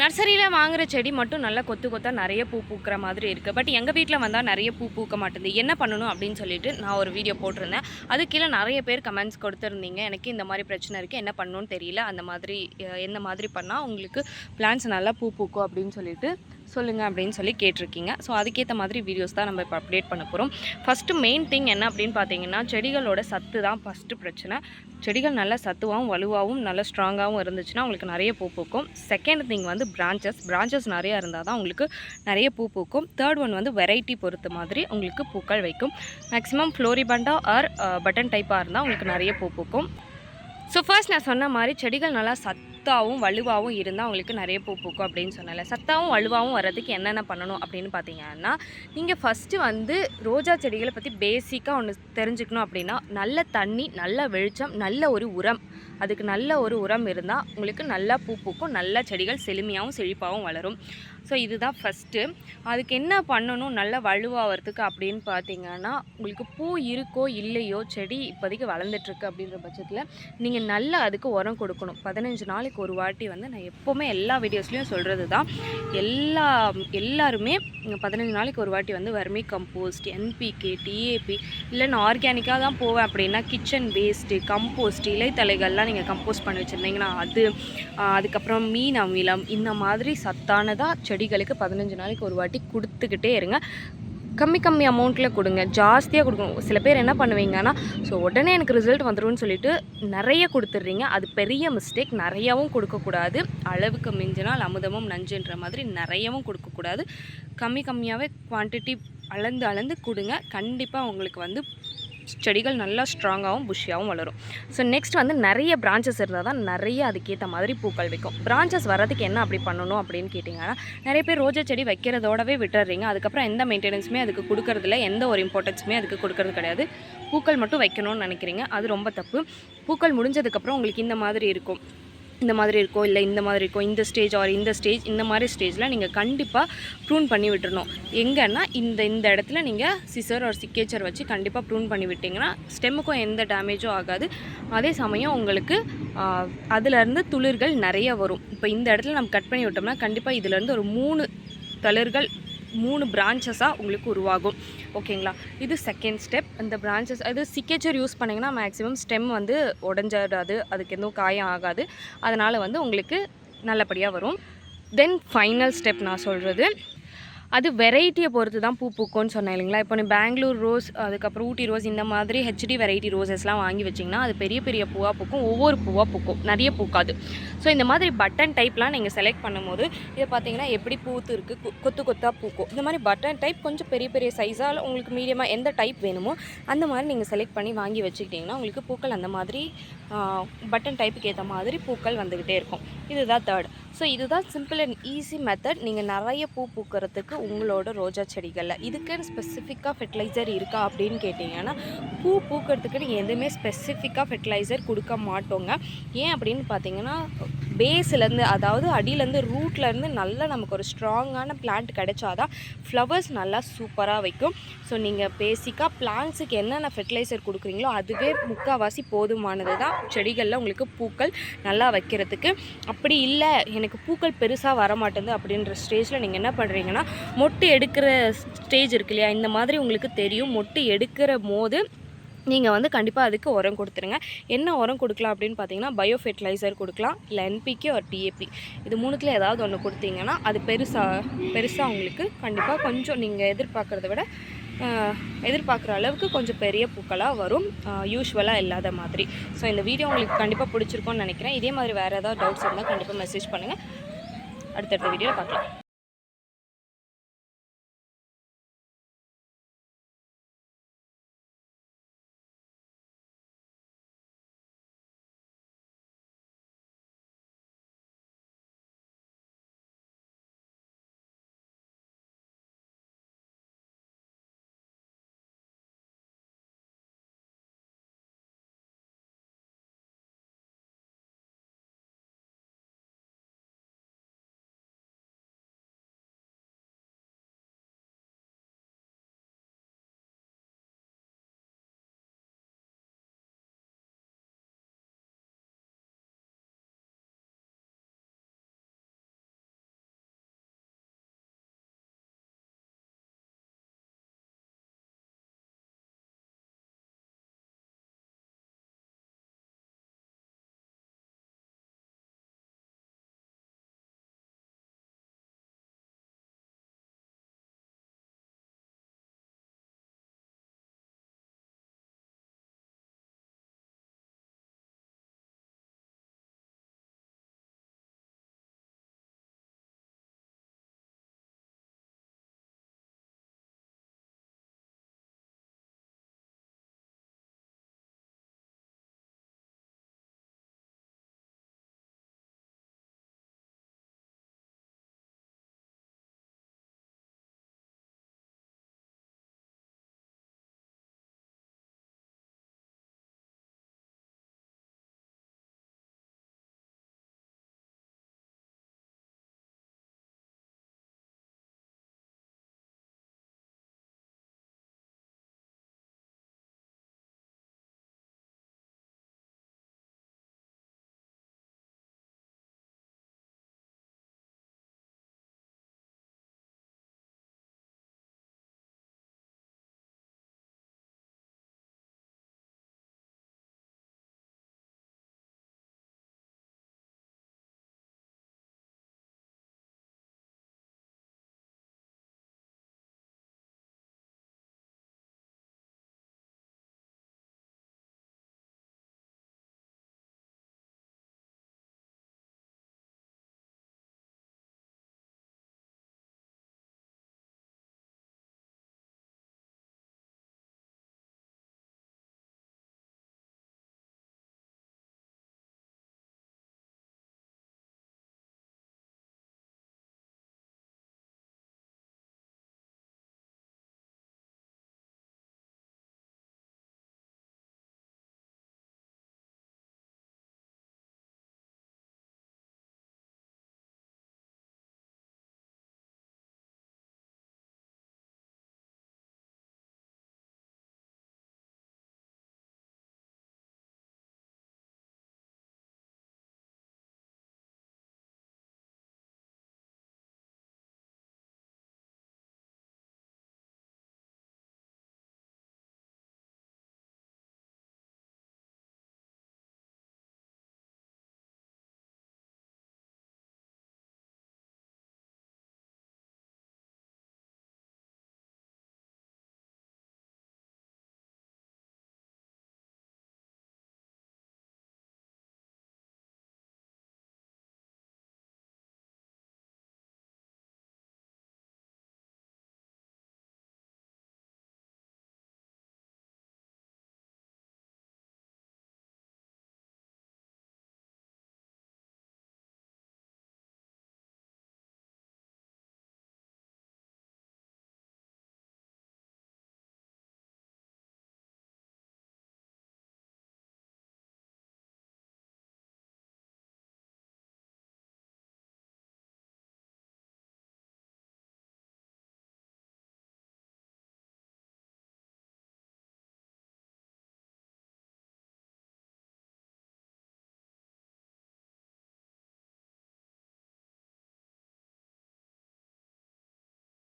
நர்சரியில் வாங்குற செடி மட்டும் நல்லா கொத்து கொத்தா நிறைய பூ பூக்கிற மாதிரி இருக்குது பட் எங்கள் வீட்டில் வந்தால் நிறைய பூ பூக்க மாட்டேங்குது. என்ன பண்ணணும் அப்படின்னு சொல்லிட்டு நான் ஒரு வீடியோ போட்டிருந்தேன். அது கீழே நிறைய பேர் கமெண்ட்ஸ் கொடுத்துருந்தீங்க. எனக்கு இந்த மாதிரி பிரச்சனை இருக்குது என்ன பண்ணணும்னு தெரியல. அந்த மாதிரி என்ன மாதிரி பண்ணால் உங்களுக்கு பிளான்ஸ் நல்லா பூ பூக்கும் அப்படின்னு சொல்லிட்டு சொல்லுங்கள் அப்படின்னு சொல்லி கேட்டிருக்கீங்க. ஸோ அதுக்கேற்ற மாதிரி வீடியோஸ் தான் நம்ம இப்போ அப்டேட் பண்ண போகிறோம் ஃபஸ்ட்டு மெயின் திங் என்ன அப்படின்னு பார்த்தீங்கன்னா செடிகளோட சத்து தான் ஃபஸ்ட்டு பிரச்சனை. செடிகள் நல்லா சத்துவாகவும் வலுவாகவும் நல்லா ஸ்ட்ராங்காகவும் இருந்துச்சுன்னா உங்களுக்கு நிறைய பூ பூக்கும். செகண்ட் திங் வந்து பிரான்ச்சஸ் பிரான்ச்சஸ் நிறையா இருந்தால் தான் உங்களுக்கு நிறைய பூ பூக்கும். தேர்ட் ஒன் வந்து வெரைட்டி பொறுத்த மாதிரி உங்களுக்கு பூக்கள் வைக்கும். மேக்ஸிமம் ஃப்ளோரிபண்டா ஆர் பட்டன் டைப்பாக இருந்தால் உங்களுக்கு நிறைய பூ பூக்கும். ஸோ ஃபர்ஸ்ட் நான் சொன்ன மாதிரி செடிகள் நல்லா சத்தாகவும் வலுவாகவும் இருந்தால் உங்களுக்கு நிறைய பூ பூக்கும் அப்படின்னு சொன்னல சத்தாகவும் வலுவாகவும் வர்றதுக்கு என்னென்ன பண்ணணும் அப்படின்னு பார்த்தீங்கன்னா நீங்கள் ஃபஸ்ட்டு வந்து ரோஜா செடிகளை பற்றி பேசிக்காக ஒன்று தெரிஞ்சுக்கணும் அப்படின்னா நல்ல தண்ணி நல்ல வெளிச்சம் நல்ல ஒரு உரம் அதுக்கு நல்ல ஒரு உரம் இருந்தால் உங்களுக்கு நல்லா பூ பூக்கும் நல்ல செடிகள் செழுமையாகவும் செழிப்பாகவும் வளரும். ஸோ இதுதான் ஃபஸ்ட்டு அதுக்கு என்ன பண்ணணும்? நல்லா வலுவாகிறதுக்கு அப்படின்னு பார்த்தீங்கன்னா உங்களுக்கு பூ இருக்கோ இல்லையோ செடி இப்போதைக்கு வளர்ந்துட்டுருக்கு அப்படின்ற பட்சத்தில் நீங்கள் நல்லா அதுக்கு உரம் கொடுக்கணும். பதினஞ்சு நாளைக்கு ஒரு வாட்டி வந்து நான் எப்போவுமே எல்லா வீடியோஸ்லையும் சொல்கிறது தான் எல்லா எல்லாருமே பதினஞ்சு நாளைக்கு ஒரு வாட்டி வந்து வர்மி கம்போஸ்ட் என்பிகே டிஏபி இல்லை நான் ஆர்கானிக்காக தான் போவேன் அப்படின்னா கிச்சன் வேஸ்ட்டு கம்போஸ்ட் அதெல்லாம் நீங்கள் கம்போஸ் பண்ணி வச்சுருந்தீங்கன்னா அது அதுக்கப்புறம் மீன் அமிலம் இந்த மாதிரி சத்தானதாக செடிகளுக்கு பதினஞ்சு நாளைக்கு ஒரு வாட்டி கொடுத்துக்கிட்டே இருங்க. கம்மி கம்மி அமௌண்ட்டில் கொடுங்க. ஜாஸ்தியாக கொடுக்கணும். சில பேர் என்ன பண்ணுவீங்கன்னா ஸோ உடனே எனக்கு ரிசல்ட் வந்துரும்னு சொல்லிட்டு நிறைய கொடுத்துட்றீங்க. அது பெரிய மிஸ்டேக் நிறையாவும் கொடுக்கக்கூடாது. அளவுக்கு மிஞ்சினால் அமுதமும் நஞ்சுன்ற மாதிரி நிறையவும் கொடுக்கக்கூடாது. கம்மி கம்மியாகவே குவான்டிட்டி அளந்து அளந்து கொடுங்க. கண்டிப்பாக உங்களுக்கு வந்து செடிகள் நல்லா ஸ்ட்ராங்காகவும் புஷ்ஷாகவும் வளரும். ஸோ நெக்ஸ்ட் வந்து நிறைய பிரான்ச்சஸ் இருந்தால் தான் நிறைய அதுக்கேற்ற மாதிரி பூக்கள் வைக்கும் பிரான்ச்சஸ் வர்றதுக்கு என்ன அப்படி பண்ணணும் அப்படின்னு கேட்டிங்கன்னா நிறைய பேர் ரோஜா செடி வைக்கிறதோடவே விட்டுறீங்க. அதுக்கப்புறம் எந்த மெயின்டெனன்ஸுமே அதுக்கு கொடுக்கறதில்ல எந்த ஒரு இம்பார்ட்டன்ஸுமே அதுக்கு கொடுக்கறது கிடையாது. பூக்கள் மட்டும் வைக்கணும்னு நினைக்கிறீங்க. அது ரொம்ப தப்பு. பூக்கள் முடிஞ்சதுக்கப்புறம் உங்களுக்கு இந்த மாதிரி இருக்கும். இந்த மாதிரி இருக்கோ இல்லை இந்த மாதிரி இருக்கோ இந்த ஸ்டேஜ் ஆர் இந்த ஸ்டேஜ் இந்த மாதிரி ஸ்டேஜில் நீங்கள் கண்டிப்பாக ப்ரூன் பண்ணி விட்டுறணும். எங்கன்னா இந்த இந்த இடத்துல நீங்கள் சிசர் ஒரு சிக்கேச்சர் வச்சு கண்டிப்பாக ப்ரூன் பண்ணி விட்டிங்கன்னா ஸ்டெம்முக்கும் எந்த டேமேஜும் ஆகாது. அதே சமயம் உங்களுக்கு அதிலேருந்து துளிர்கள் நிறைய வரும். இப்போ இந்த இடத்துல நம்ம கட் பண்ணி விட்டோம்னா கண்டிப்பாக இதுலேருந்து ஒரு மூணு தளிர்கள் மூணு பிரான்ச்சஸாக உங்களுக்கு உருவாகும். ஓகேங்களா இது செகண்ட் ஸ்டெப் இந்த பிரான்ச்சஸ் அது சிக்கேச்சர் யூஸ் பண்ணிங்கன்னா மேக்ஸிமம் ஸ்டெம் வந்து உடஞ்சிடாது. அதுக்கு எதுவும் காயம் ஆகாது. அதனால் வந்து உங்களுக்கு நல்லபடியாக வரும். தென் ஃபைனல் ஸ்டெப் நான் சொல்கிறது அது வெரைட்டியை பொறுத்து தான் பூ பூக்கும்னு சொன்னேன் இல்லைங்களா? இப்போ நீ பெங்களூர் ரோஸ் அதுக்கப்புறம் ஊட்டி ரோஸ் இந்த மாதிரி ஹெச்டி வெரைட்டி ரோசஸ்லாம் வாங்கி வச்சிங்கன்னா அது பெரிய பெரிய பூவாக பூக்கும். ஒவ்வொரு பூவாக பூக்கும். நிறைய பூக்காது. ஸோ இந்த மாதிரி பட்டன் டைப்லாம் நீங்கள் செலக்ட் பண்ணும்போது இதை பார்த்தீங்கன்னா எப்படி பூத்து இருக்குது கொத்து கொத்தாக பூக்கும். இந்த மாதிரி பட்டன் டைப் கொஞ்சம் பெரிய பெரிய சைஸால் உங்களுக்கு மீடியமாக எந்த டைப் வேணுமோ அந்த மாதிரி நீங்கள் செலக்ட் பண்ணி வாங்கி வச்சுக்கிட்டிங்கன்னா உங்களுக்கு பூக்கள் அந்த மாதிரி பட்டன் டைப்புக்கு ஏற்ற மாதிரி பூக்கள் வந்துக்கிட்டே இருக்கும். இதுதான் தேர்ட் ஸோ இதுதான் சிம்பிள் அண்ட் ஈஸி மெத்தட் நீங்கள் நிறைய பூ பூக்கிறதுக்கு உங்களோட ரோஜா செடிகளில் இதுக்குன்னு ஸ்பெசிஃபிக்காக ஃபெர்டிலைசர் இருக்கா அப்படின்னு கேட்டிங்கன்னா பூ பூக்கிறதுக்குன்னு எதுவுமே ஸ்பெசிஃபிக்காக ஃபெர்டிலைசர் கொடுக்க மாட்டோங்க. ஏன் அப்படின்னு பார்த்தீங்கன்னா பேஸ்லேருந்து அதாவது அடியிலேருந்து ரூட்லேருந்து நல்லா நமக்கு ஒரு ஸ்ட்ராங்கான பிளான்ட் கிடைச்சாதான் ஃப்ளவர்ஸ் நல்லா சூப்பராக வைக்கும். ஸோ நீங்கள் பேசிக்காக பிளான்ட்ஸுக்கு என்னென்ன ஃபெர்டிலைசர் கொடுக்குறீங்களோ அதுவே முக்கால்வாசி போதுமானது தான். செடிகளில் உங்களுக்கு பூக்கள் நல்லா வைக்கிறதுக்கு. அப்படி இல்லை எனக்கு பூக்கள் பெருசாக வர மாட்டேங்குது அப்படின்ற ஸ்டேஜில் நீங்கள் என்ன பண்ணுறீங்கன்னா மொட்டு எடுக்கிற ஸ்டேஜ் இருக்கு இல்லையா? இந்த மாதிரி உங்களுக்கு தெரியும். மொட்டு எடுக்கிற போது நீங்கள் வந்து கண்டிப்பாக அதுக்கு உரம் கொடுத்துருங்க. என்ன உரம் கொடுக்கலாம் அப்படின்னு பார்த்தீங்கன்னா பயோ ஃபெர்டிலைசர் கொடுக்கலாம் இல்லை என்பிகே ஒரு டிஏபி இது மூணுத்தில் ஏதாவது ஒன்று கொடுத்தீங்கன்னா அது பெருசாக பெருசாக உங்களுக்கு கண்டிப்பாக கொஞ்சம் நீங்கள் எதிர்பார்க்குறத விட எதிர்பார்க்குற அளவுக்கு கொஞ்சம் பெரிய பூக்களாக வரும். யூஸ்வலாக இல்லாத மாதிரி. ஸோ இந்த வீடியோ உங்களுக்கு கண்டிப்பாக பிடிச்சிருக்கோன்னு நினைக்கிறேன். இதே மாதிரி வேறு ஏதாவது டவுட்ஸ் இருந்தால் கண்டிப்பாக மெசேஜ் பண்ணுங்கள் அடுத்தடுத்த வீடியோவில் பார்க்கலாம்